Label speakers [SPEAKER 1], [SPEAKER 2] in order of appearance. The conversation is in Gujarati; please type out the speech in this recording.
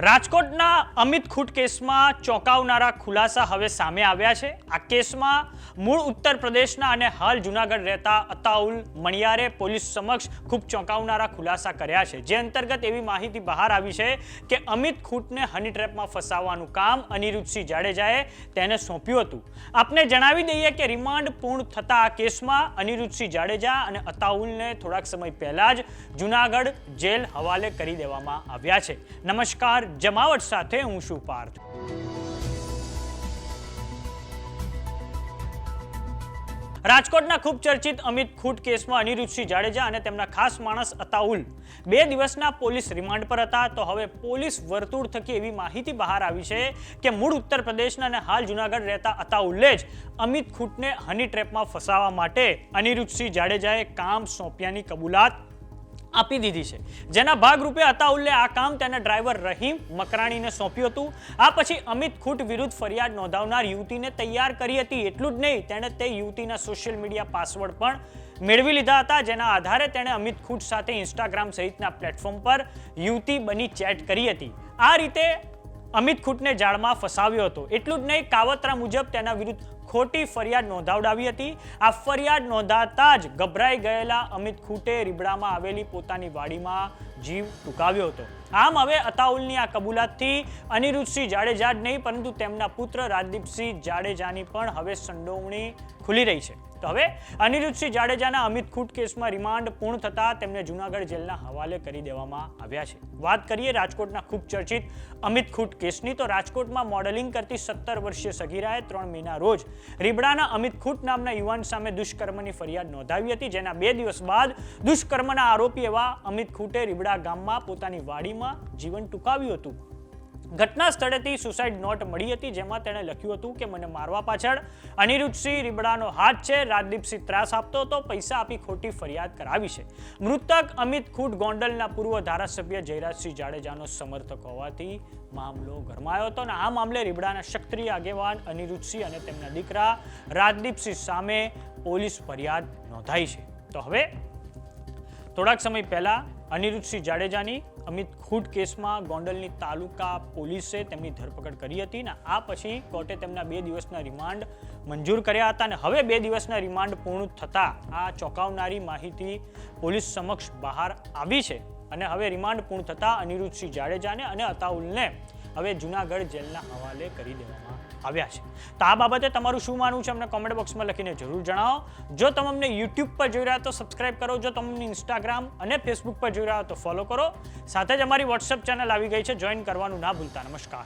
[SPEAKER 1] રાજકોટના અમિત ખૂટ કેસમાં ચોંકાવનારા ખુલાસા હવે સામે આવ્યા છે. આ કેસમાં મૂળ ઉત્તર પ્રદેશના અને હાલ જુનાગઢ રહેતા અતાઉલ મણિયારે પોલીસ સમક્ષ ખૂબ ચોંકાવનારા ખુલાસા કર્યા છે. જે અંતર્ગત એવી માહિતી બહાર આવી છે કે અમિત ખૂટને હની ટ્રેપમાં ફસાવવાનું કામ અનિરુદ્ધસિંહ જાડેજાએ તેને સોંપ્યું હતું. આપને જણાવી દઈએ કે રિમાન્ડ પૂર્ણ થતા આ કેસમાં અનિરુદ્ધસિંહ જાડેજા અને અતાઉલને થોડાક સમય પહેલા જ જુનાગઢ જેલ હવાલે કરી દેવામાં આવ્યા છે. નમસ્કાર જમાવટ સાથે હું શું પાર્થ. રાજકોટના ખૂબ ચર્ચિત અમિત ખૂટ કેસમાં અનિરુદ્ધસિંહ જાડેજા અને તેમના ખાસ માણસ અતાઉલ બે દિવસના પોલીસ રિમાન્ડ પર હતા. તો હવે પોલીસ વર્તુળ થકી એવી માહિતી બહાર આવી છે કે મૂળ ઉત્તર પ્રદેશના અને હાલ જુનાગઢ રહેતા અતાઉલ્લે જ અમિત ખૂટને હની ટ્રેપમાં ફસાવવા માટે અનિરુદ્ધસિંહ જાડેજાએ કામ સોંપ્યાની કબૂલાત આપી દીધી છે. જેના ભાગરૂપે અતાઉલ્લે આ કામ તેના ડ્રાઈવર રહીમ મકરાણીને સોંપ્યું હતું. આ પછી અમિત ખૂટ વિરુદ્ધ ફરિયાદ નોંધાવનાર યુવતીને તૈયાર કરી હતી. એટલું જ નહીં, તેણે તે યુવતીના સોશિયલ મીડિયા પાસવર્ડ પણ મેળવી લીધા હતા, જેના આધારે તેણે અમિત ખૂટ સાથે ઇન્સ્ટાગ્રામ સહિતના પ્લેટફોર્મ પર યુવતી બની ચેટ કરી હતી. આ રીતે અમિત ખૂટને જાળમાં ફસાવ્યો હતો. એટલું જ નહીં, કાવતરા મુજબ તેના વિરુદ્ધ ખોટી ફરિયાદ નોંધાવડાવી હતી. આ ફરિયાદ નોંધાતા જ ગભરાઈ ગયેલા અમિત ખૂટે રીબડામાં આવેલી પોતાની વાડીમાં જીવ ટૂંકાવ્યો હતો. આમ હવે અતાઉલની આ કબૂલાતથી અનિરુદ્ધસિંહ જાડેજા જ નહીં, પરંતુ તેમના પુત્ર રાજદીપસિંહ જાડેજાની પણ હવે સંડોવણી ખુલી રહી છે. તો હવે અનિરુદ્ધસિંહ જાડેજાના અમિત ખૂટ કેસમાં રિમાન્ડ પૂર્ણ થતા તેમને જૂનાગઢ જેલના હવાલે કરી દેવામાં આવ્યા છે. વાત કરીએ રાજકોટના ખૂબ ચર્ચિત અમિત ખૂટ કેસની, તો રાજકોટમાં મોડેલિંગ કરતી સત્તર વર્ષીય સગીરાએ ત્રણ મહિના રોજ રીબડાના અમિત ખૂટ નામના યુવાન સામે દુષ્કર્મની ફરિયાદ નોંધાવી હતી, જેના બે દિવસ બાદ દુષ્કર્મના આરોપી એવા અમિત ખૂટે રીબડા ગામમાં પોતાની વાડીમાં જીવન ટૂંકાવ્યું હતું. ઘટના સ્થળેથી સુસાઇડ નોટ મળી હતી, જેમાં તેણે લખ્યું હતું કે મને મારવા પાછળ અનિરુદ્ધસિંહ રીબડાનો હાથ છે, રાજદીપસિંહ ત્રાસ આપતો હતો, પૈસા આપી ખોટી ફરિયાદ કરાવી છે. મૃતક અમિત ખૂટ ગોંડલના પૂર્વ ધારાસભ્ય જયરાજસિંહ જાડેજાનો સમર્થક હોવાથી મામલો ગરમાયો હતો અને આ મામલે રીબડાના ક્ષત્રિય આગેવાન અનિરુદ્ધસિંહ અને તેમના દીકરા રાજદીપસિંહ સામે પોલીસ ફરિયાદ નોંધાઈ છે. તો હવે થોડાક સમય પહેલા અનિરુદ્ધસિંહ જાડેજાની અમિત ખૂટ કેસમાં ગોંડલની તાલુકા પોલીસે તેમની ધરપકડ કરી હતી ને આ પછી કોર્ટે તેમના બે દિવસના રિમાન્ડ મંજૂર કર્યા હતા અને હવે બે દિવસના રિમાન્ડ પૂર્ણ થતાં આ ચોંકાવનારી માહિતી પોલીસ સમક્ષ બહાર આવી છે. અને હવે રિમાન્ડ પૂર્ણ થતા અનિરુદ્ધસિંહ જાડેજાને અને અતાઉલને હવે જુનાગઢ જેલના હવાલે કરી દેવામાં આવ્યા છે. તો આ બાબતે તમારું શું માનવું છે? અમને કોમેન્ટ બોક્સમાં લખીને જરૂર જણાવો. જો તમે અમને યુટ્યુબ પર જોઈ રહ્યા તો સબસ્ક્રાઇબ કરો. જો તમને ઇન્સ્ટાગ્રામ અને ફેસબુક પર જોઈ રહ્યા તો ફોલો કરો. સાથે જ અમારી વોટ્સઅપ ચેનલ આવી ગઈ છે. જોઈન કરવાનું ના ભૂલતા. નમસ્કાર.